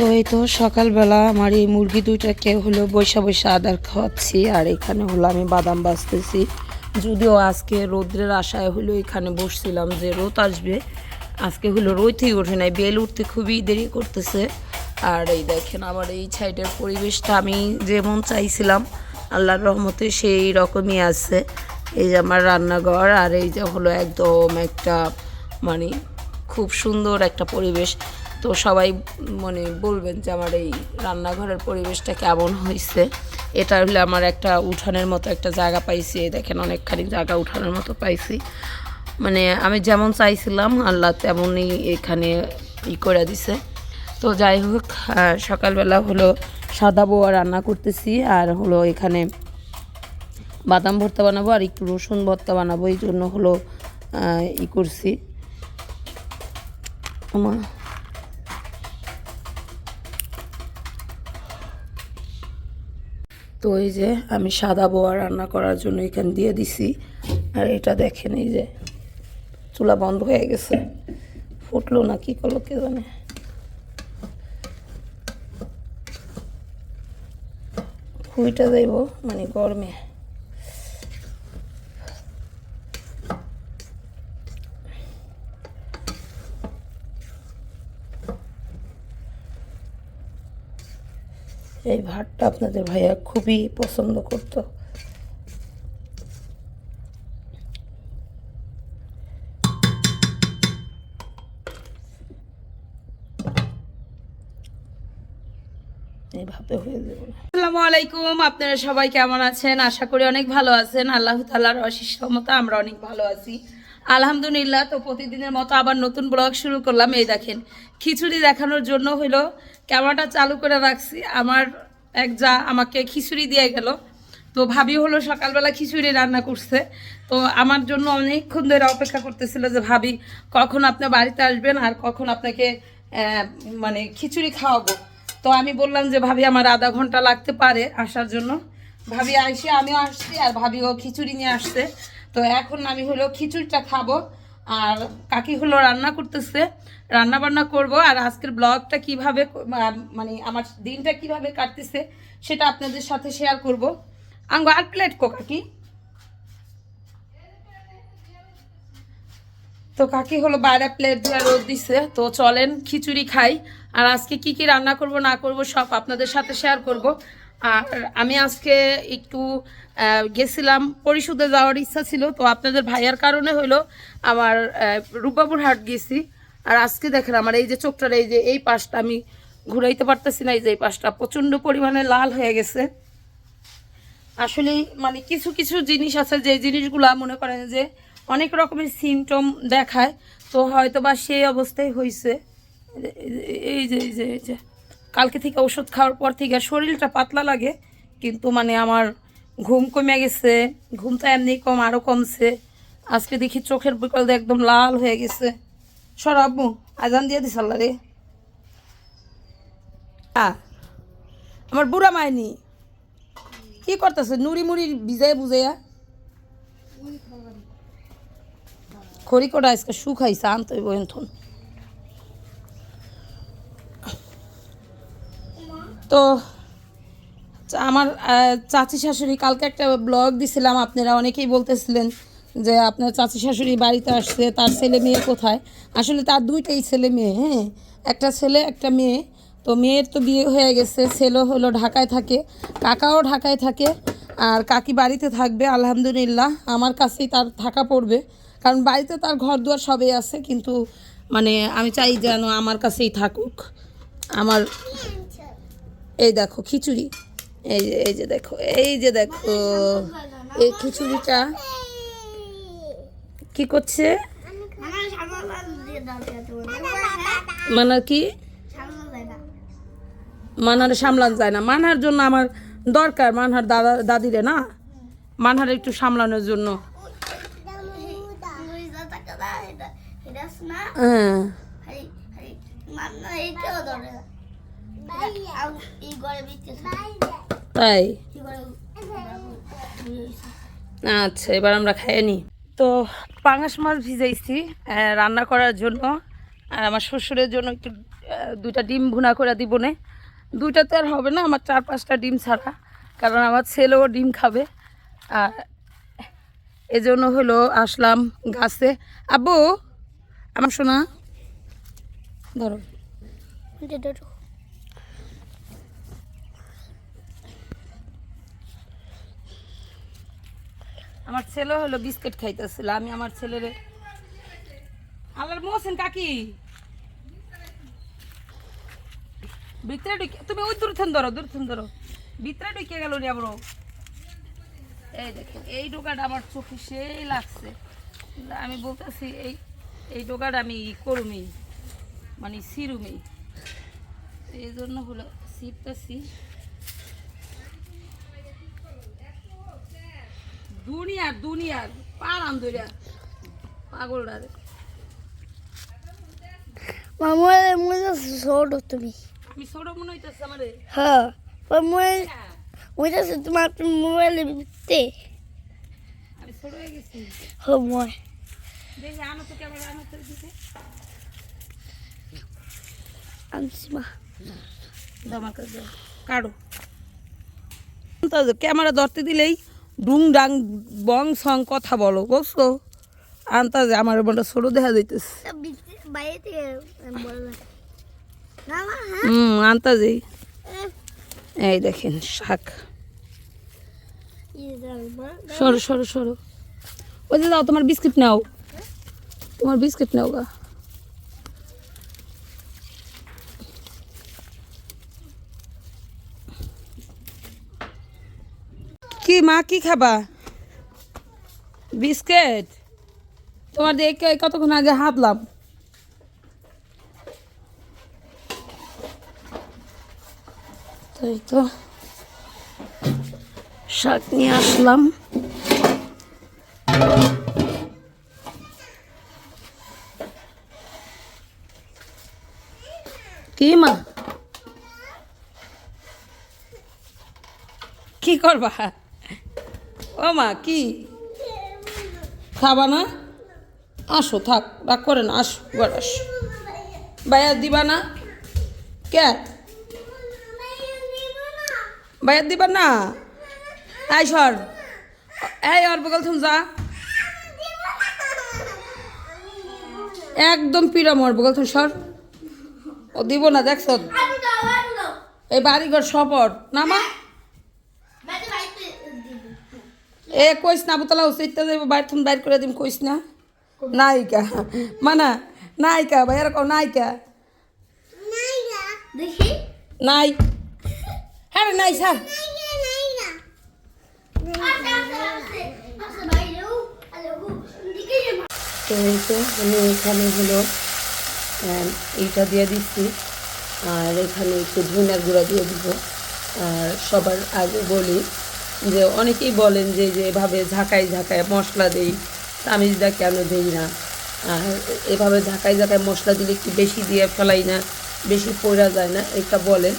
তো এই তো সকালবেলা আমার এই মুরগি দুইটাকে হলো বৈশা বৈশা আদার খাওয়াচ্ছি, আর এখানে হলো আমি বাদাম বাছতেছি যদিও আজকে রৌদ্রের আশায় হলো এখানে বসছিলাম যে রোদ আসবে, আজকে হলো রোদই ওঠে নাই বেল উঠতে খুবই দেরি করতেছে। আর এই দেখেন আমার এই সাইডের পরিবেশটা, আমি যেমন চাইছিলাম আল্লাহর রহমতে সেই রকমই আছে। এই যে আমার রান্নাঘর, আর এই যে হলো একদম একটা মানে খুব সুন্দর একটা পরিবেশ। তো সবাই মানে বলবেন যে আমার এই রান্নাঘরের পরিবেশটা কেমন হয়েছে। এটা হলে আমার একটা উঠানের মতো একটা জায়গা পাইছি দেখেন অনেকখানি জায়গা উঠানের মতো পাইছি। মানে আমি যেমন চাইছিলাম, আল্লাহ তেমনই এখানে ই করে দিছে। তো যাই হোক সকালবেলা হলো সাদা বোয়া রান্না করতেছি, আর হলো এখানে বাদাম ভর্তা বানাবো আর একটু রসুন ভর্তা বানাবো, এই জন্য হলো ই করছি। আমা তো এই যে আমি সাদা বোয়া রান্না করার জন্য এখানে দিয়ে দিছি। আর এটা দেখেন এই যে চুলা বন্ধ হয়ে গেছে। ফুটলো না, কি করল কে জানে? খুইটা যাইব মানে গরমে। এই ভাতটা আপনাদের ভাইয়া খুবই পছন্দ করতো। আসসালামু আলাইকুম, আপনারা সবাই কেমন আছেন? আশা করি অনেক ভালো আছেন। আল্লাহ তাল্লাহর অশিস মতো আমরা অনেক ভালো আছি। আলহামদুলিল্লাহ, তো প্রতিদিনের মতো আবার নতুন ব্লগ শুরু করলাম। এই দেখেন, খিচুড়ি দেখানোর জন্য হলো ক্যামেরাটা চালু করে রাখছি। আমার এক যা আমাকে খিচুড়ি দিয়ে গেল। তো ভাবি হলো সকালবেলা খিচুড়ি রান্না করছে। তো আমার জন্য অনেকক্ষণ ধরে অপেক্ষা করতেছিল যে, ভাবি, কখন আপনার বাড়িতে আসবেন আর কখন আপনাকে মানে খিচুড়ি খাওয়াবো? তো আমি বললাম যে, ভাবি, আমার আধা ঘণ্টা লাগতে পারে আসার জন্য। ভাবি আইসে, আমিও আসছি আর ভাবিও খিচুড়ি নিয়ে আসছে। তো এখন আমি হলো খিচুড়িটা খাব। আর কাকি হলো রান্না করতেছে। রান্না বান্না করব। আর আজকের ব্লগটা কীভাবে মানে আমার দিনটা কীভাবে কাটতেছে সেটা আপনাদের সাথে শেয়ার করব। আঙ্গো, আর প্লেট কো কাকি? তো কাকি হলো বাইরে প্লেট দিয়ে রোদ দিছে। তো চলেন খিচুড়ি খাই। আর আজকে কি কি রান্না করব না করব সব আপনাদের সাথে শেয়ার করব। আর আমি আজকে একটু গেছিলাম, পরিশোধে যাওয়ার ইচ্ছা ছিল, তো আপনাদের ভাইয়ার কারণে হলো আমার রূপবাবুর হাট গেছি। আর আজকে দেখেন আমার এই যে চোখটার এই যে, এই পাশটা আমি ঘুরাইতে পারতেছি না, এই যে এই পাশটা প্রচণ্ড পরিমাণে লাল হয়ে গেছে। আসলে মানে কিছু কিছু জিনিস আছে, যে জিনিসগুলা মনে করেন যে অনেক রকমের সিমটম দেখায়, তো হয়তো বা সেই অবস্থায় হয়েছে এই যে এই যে এই যে। কালকে থেকে ওষুধ খাওয়ার পর থেকে শরীরটা পাতলা লাগে, কিন্তু মানে আমার ঘুম কমে গেছে, ঘুমটা এমনি কম আরও কমছে। আজকে দেখি চোখের বিকল একদম লাল হয়ে গেছে। সর আব্বু, আজান দিয়ে দিস আল্লাহ রে। আমার বুড়া মায়নি কি করতেছে? নুড়ি মুড়ি ভিজাই বুঝাইয়া খড়ি কটা আজকে শুকাইছে, আনতে হইব তো আমার আহ, চাচি শাশুড়ি কালকে একটা ব্লগ দিছিলাম আপনারা অনেকেই বলতেছিলেন যে আপনার চাচি শাশুড়ি বাড়িতে আসছে তার ছেলে মেয়ে কোথায়? আসলে তার দুইটাই ছেলে মেয়ে হ্যাঁ? একটা ছেলে একটা মেয়ে। তো মেয়ের তো বিয়ে হয়ে গেছে ছেলে হলো ঢাকায় থাকে কাকাও ঢাকায় থাকে আর কাকি বাড়িতে থাকবে আলহামদুলিল্লাহ। আমার কাছেই তার থাকা পড়বে কারণ বাড়িতে তার ঘর দুয়ার সবই আছে কিন্তু মানে আমি চাই যেন আমার কাছেই থাকুক। আমার এই দেখো খিচুড়ি। এই যে এই যে দেখো, এই যে দেখো। এই খিচুড়িটা কি করছে? মানে কি? মানহারে সামলানো যায় না। মানহার জন্য আমার দরকার, মানহার দাদা, দাদিরে না? মানহার একটু সামলানোর জন্য। হ্যাঁ। তাই? আচ্ছা এবার আমরা খাইয়ে নিই। তো পাঙাশ মাছ ভিজাইছি রান্না করার জন্য। আর আমার শ্বশুরের জন্য একটু দুইটা ডিম ভুনা করে দিব নে। দুইটা তো আর হবে না আমার চার পাঁচটা ডিম ছাড়া। কারণ আমার ছেলেও ডিম খাবে। আর এজন্য হলো আসলাম গাছে। আব্বু আমার শোনা। ধরো। আমার ছেলে হলো বিস্কিট খাইতেছিল, আমি আমার ছেলের আল্লাহর মোহসেন কাকি। ভিতরে ঢুকে তুমি ওই দূর থেন ধরো, দূর থেন ধরো। ভিতরে ঢুকে গেল রে আবার। এই দেখেন, এই ডোকাটা আমার চোখে সেই লাগছে। আমি বলতেছি, এই এই ডোকাটা আমি করুমি মানে সিরুমি। এই জন্য হলো সিরতেছি। দুনিয়ার দুনিয়ার পারাম ধরিয়া। পাগলটা রে। মামার ছোট তুমি। আমি ছোট মনে হইতেছে আমারে। হ্যাঁ হইতেছে তোমার মোবাইলের ভিতরে আমি ছোট হয়ে গেছি। হো মই দেখি আনো তো কেমন আনো তো দিতে আনছি মা। দমা কাটো। ক্যামেরা ধরতে দিলেই ডুং ডাং বং সং কথা বলো বুঝছ? আনতাজে আমার মনটা ছোট দেখা যাইতেছে। হ্যাঁ। হুম আনতাজেই এই দেখেন শাক। ইয়ে সরো সরো সরো। ওই যে দাও তোমার বিস্কিট নাও। তোমার বিস্কিট নাও গা। কি, মা কি খাবা? বিস্কিট? তোমার দেখে কতক্ষণ আগে হাতলাম তাই তো শাক নিয়ে আসলাম। কি মা? কি করবা? মা কি? খাবা না? আসো, থাক, রাগ করে না, আসো ঘর আসো। বাইয়ার দিবা না? কে? বাইয়ার দিবা না? আই সর। এই অর বগল থুম যা। একদম পিড়া মর বগল থুম সর। ও দিব না, দেখছ? এই বাড়িঘর সপর। না মা এ কইস না বুতলা হচ্ছে ইত্যা যাইব বাইর থুন বাইর করে দিম কইস না। নায়িকা মানা নায়িকা ভাইয়ার কও নায়িকা। নাই। হ্যাঁ নাই স্যার। তো এই তো আমি এখানে হলো এইটা দিয়ে দিচ্ছি। আর এখানে একটু ধনিয়ার গুঁড়া দিয়ে দিব। আর সবার আগে বলি যে অনেকেই বলেন যে যে এভাবে ঝাঁকাই ঝাঁকায় মশলা দেই তামিজদা কেন দেই না? আর এভাবে ঝাঁকাই ঝাঁকায় মশলা দিলে একটু বেশি দিয়ে ফেলাই না, বেশি পড়া যায় না? এটা বলেন।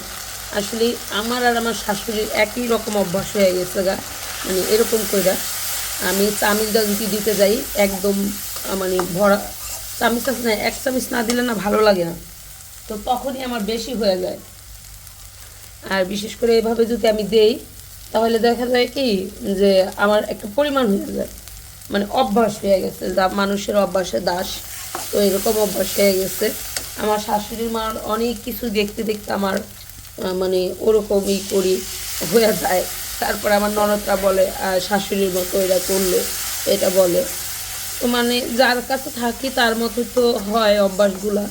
আসলে আমার আর আমার শাশুড়ির একই রকম অভ্যাস হয়ে গেছে গা। মানে এরকম কইরা আমি চামিচটা যদি দিতে যাই, একদম মানে ভরা চামিচ না, এক চামিচ না দিলে না ভালো লাগে না। তো তখনই আমার বেশি হয়ে যায়। আর বিশেষ করে এভাবে যদি আমি দেই তাহলে দেখা যায় কি যে আমার একটা পরিমাণ হয়ে যায়। মানে অভ্যাস হয়ে গেছে যা মানুষের অভ্যাসে দাস, তো এরকম অভ্যাস হয়ে গেছে। আমার শাশুড়ির মার অনেক কিছু দেখতে দেখতে আমার মানে ওরকমই করি হয়ে যায়। তারপরে আমার ননদরা বলে শাশুড়ির মতো এরা করলে, এটা বলে। তো মানে যার কাছে থাকি তার মতো তো হয় অভ্যাসগুলা।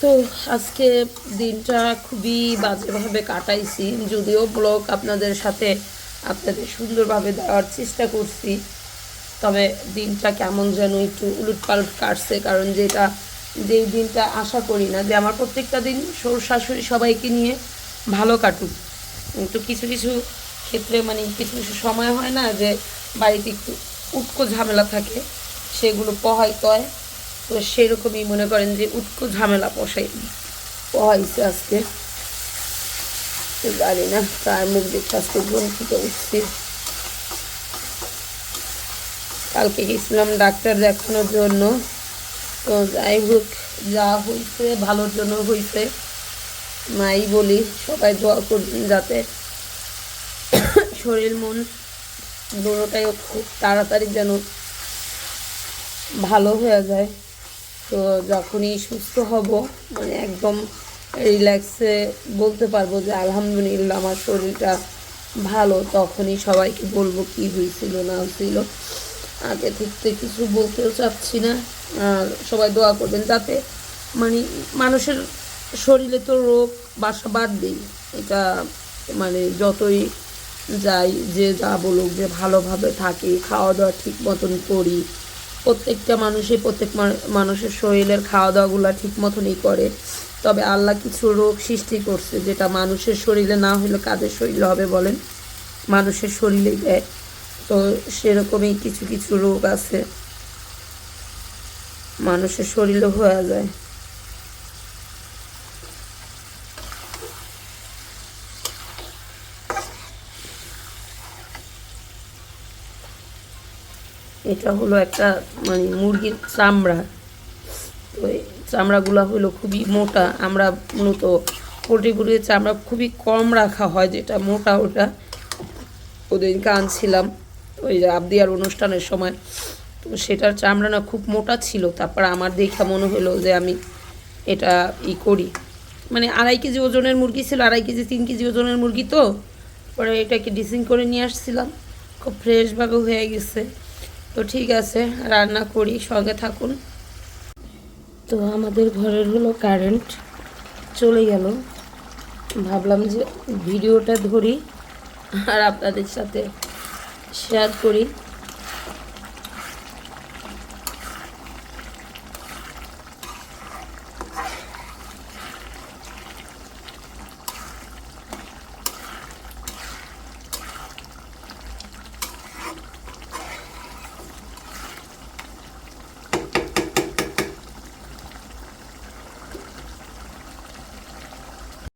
তো আজকে দিনটা খুবই বাজেভাবে কাটাইছি। যদিও ব্লগ আপনাদের সাথে আপনাদের সুন্দরভাবে দেওয়ার চেষ্টা করছি, তবে দিনটা কেমন যেন একটু উলটপালট কাটছে, কারণ যেটা, যেই দিনটা আশা করি না যে আমার প্রত্যেকটা দিন শ্বশুর শাশুড়ি সবাইকে নিয়ে ভালো কাটুক। কিন্তু কিছু কিছু ক্ষেত্রে মানে কিছু কিছু সময় হয় না যে বাড়িতে একটু উটকো ঝামেলা থাকে, সেগুলো পোহাইতে হয় তো সেরকমই মনে করেন যে উটকো ঝামেলা পোষাই। পোহাইছে আজকে। জানি না, তার মুখ দেখতে আজকে ঘুম উঠছি কালকে গেছিলাম ডাক্তার দেখানোর জন্য। তো যাই হোক, যা হয়েছে ভালোর জন্য হয়েছে মাই বলি, সবাই দোয়া করবেন যাতে শরীর, মন দুটোটাই খুব তাড়াতাড়ি যেন ভালো হয়ে যায়। তো যখনই সুস্থ হব মানে একদম রিল্যাক্সে বলতে পারব যে আলহামদুলিল্লাহ আমার শরীরটা ভালো, তখনই সবাইকে বলব কি হয়েছিল, না হয়েছিল। আগে থেকে কিছু বলতেও চাচ্ছি না, আর সবাই দোয়া করবেন যাতে মানে মানুষের শরীরে তো রোগ, বাসা বাঁধবেই এটা মানে যতই যাই, যে যা বলুক, যে ভালোভাবে থাকি খাওয়া দাওয়া ঠিক মতন করি প্রত্যেকটা মানুষই প্রত্যেক মানুষের শরীরের খাওয়া দাওয়াগুলো ঠিক মতনই করে। তবে আল্লাহ কিছু রোগ সৃষ্টি করছে যেটা মানুষের শরীরে না হলে কাদের শরীরে হবে বলেন? মানুষের শরীরেই দেয় তো সেরকমই কিছু কিছু রোগ আছে। মানুষের শরীরে হয়ে যায়। এটা হলো একটা মানে মুরগির চামড়া। তো চামড়াগুলো হলো খুবই মোটা। আমরা মূলত পোলট্রি মুরগির চামড়া খুবই কম রাখা হয়, যেটা মোটা ওটা। ওদিনকে আনছিলাম, ওই আবদিয়ার অনুষ্ঠানের সময়। তো সেটার চামড়া না খুব মোটা ছিল। তারপর আমার দেখা মনে হলো যে আমি এটা ই করি। মানে আড়াই কেজি ওজনের মুরগি ছিল, আড়াই কেজি, তিন কেজি ওজনের মুরগি তো। পরে এটাকে ডিসিং করে নিয়ে আসছিলাম। খুব ফ্রেশভাবে হয়ে গেছে। তো ঠিক আছে, রান্না করি, সঙ্গে থাকুন। তো আমাদের ঘরের হলো কারেন্ট চলে গেল। ভাবলাম যে ভিডিওটা ধরি আর আপনাদের সাথে শেয়ার করি।